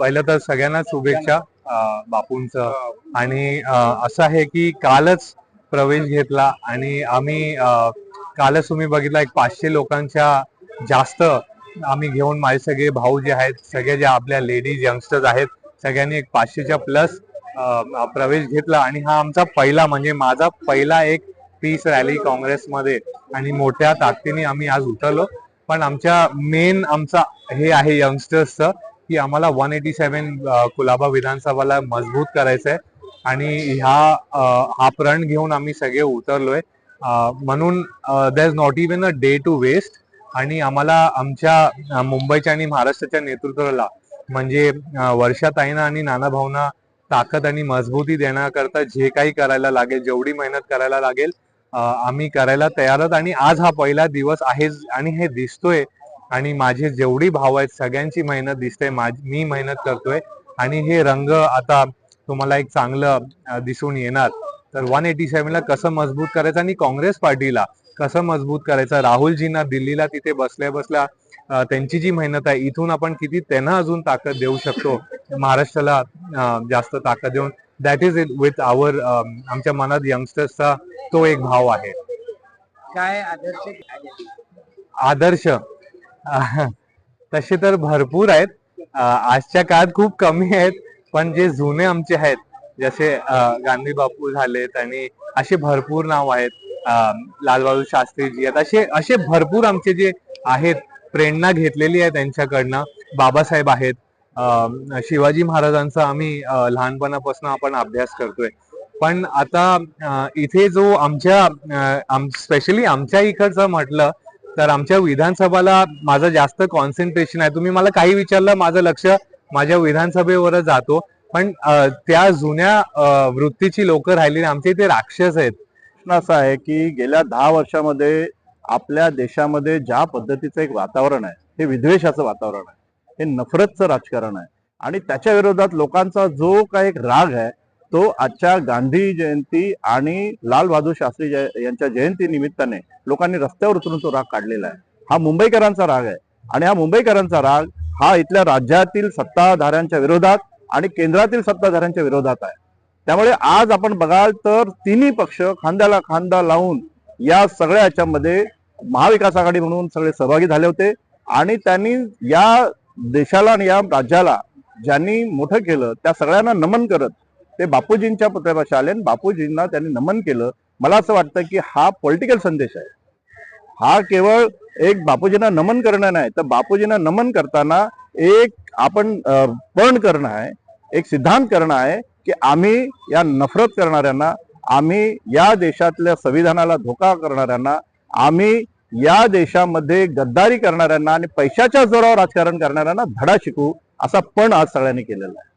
पहिलं तर सगळ्यांना शुभेच्छा बापूंच बापूंचं. आणि असं आहे की कालच प्रवेश घेतला आणि आम्ही कालच तुम्ही बघितला एक पाचशे लोकांच्या जास्त आम्ही घेऊन माझे सगळे भाऊ जे आहेत सगळे जे आपल्या लेडीज यंगस्टर्स आहेत सगळ्यांनी एक पाचशेच्या प्लस प्रवेश घेतला. आणि हा आमचा पहिला म्हणजे माझा पहिला एक पीस रॅली काँग्रेसमध्ये. आणि मोठ्या ताकदीने आम्ही आज उतरलो. पण आमच्या मेन आमचा हे आहे यंगस्टर्सचं. की आम्हाला वन एटी सेव्हन कुलाबा विधानसभाला मजबूत करायचंय. आणि ह्या हा प्रण घेऊन आम्ही सगळे उतरलोय. म्हणून they is not even a day to waste आणि आम्हाला आमच्या मुंबईच्या आणि महाराष्ट्राच्या नेतृत्वाला म्हणजे वर्षात वर्षाताईंना आणि नाना भाऊना ताकद आणि मजबूती देण्याकरता जे काही करायला लागेल जेवढी मेहनत करायला लागेल आम्ही करायला तयार आहोत आणि आज हा पहिला दिवस आहे आणि हे दिसतोय आणि माझे जेवढी भाव आहेत सगळ्यांची मेहनत दिसते माझ- मी मेहनत करतोय. आणि हे रंग आता तुम्हाला एक चांगलं दिसून येणार. तर वन एटी सेव्हनला कसं मजबूत करायचं आणि काँग्रेस पार्टीला कसं मजबूत करायचं? राहुलजींना दिल्लीला तिथे बसल्या बसल्या त्यांची जी मेहनत आहे इथून आपण किती त्यांना अजून ताकद देऊ शकतो? महाराष्ट्राला जास्त ताकद देऊन. That is it with our आमच्या मनात यंगस्टर्सचा तो एक भाव आहे. काय आदर्श? आदर्श. तसे तर भरपूर आहेत. आजच्या काळात खूप कमी आहेत पण जे जुने आमचे आहेत जसे गांधी बापू झालेत आणि असे भरपूर नाव आहेत. लालबहादूर शास्त्रीजी आहेत. असे असे भरपूर आमचे जे आहेत प्रेरणा घेतलेली आहे त्यांच्याकडनं. बाबासाहेब आहेत. शिवाजी महाराजांचा आम्ही लहानपणापासून आपण अभ्यास करतोय. पण आता इथे जो आमच्या स्पेशली आमच्या इकडचं म्हटलं तर आमच्या विधानसभाला माझं जास्त कॉन्सन्ट्रेशन आहे. तुम्ही मला काही विचारलं माझं लक्ष माझ्या विधानसभेवरच जातो. पण त्या जुन्या वृत्तीची लोक राहिलेली आमच्या इथे राक्षस आहेत. प्रश्न असा आहे की गेल्या दहा वर्षामध्ये आपल्या देशामध्ये ज्या पद्धतीचं एक वातावरण आहे हे विद्वेषाचं वातावरण आहे. हे नफरतचं राजकारण आहे. आणि त्याच्या विरोधात लोकांचा जो काही एक राग आहे तो आजच्या गांधी जयंती आणि लाल बहादूर शास्त्री जय- यांच्या जयंती निमित्ताने लोकांनी रस्त्यावर उतरून तो राग काढलेला आहे. हा मुंबईकरांचा राग आहे. आणि हा मुंबईकरांचा राग हा इथल्या राज्यातील सत्ताधाऱ्यांच्या विरोधात आणि केंद्रातील सत्ताधाऱ्यांच्या विरोधात आहे. त्यामुळे आज आपण बघाल तर तिन्ही पक्ष खांद्याला खांदा लावून या सगळ्या याच्यामध्ये महाविकास आघाडी म्हणून सगळे सहभागी झाले होते. आणि त्यांनी या देशाला आणि या राज्याला ज्यांनी मोठं केलं त्या सगळ्यांना नमन करत ते बापूजींच्या पुतळ्यापाशी आले आणि बापूजींना त्यांनी नमन केलं. मला असं वाटतं की हा पॉलिटिकल संदेश आहे. हा केवळ एक बापूजींना नमन करणं नाही तर बापूजींना नमन करताना एक आपण पण करणं आहे एक सिद्धांत करणं आहे की आम्ही या नफरत करणाऱ्यांना आम्ही या देशातल्या संविधानाला धोका करणाऱ्यांना आम्ही या देशामध्ये गद्दारी करणाऱ्यांना आणि पैशाच्या जोरावर राजकारण करणाऱ्यांना धडा शिकू असा पण आज सगळ्यांनी केलेला आहे.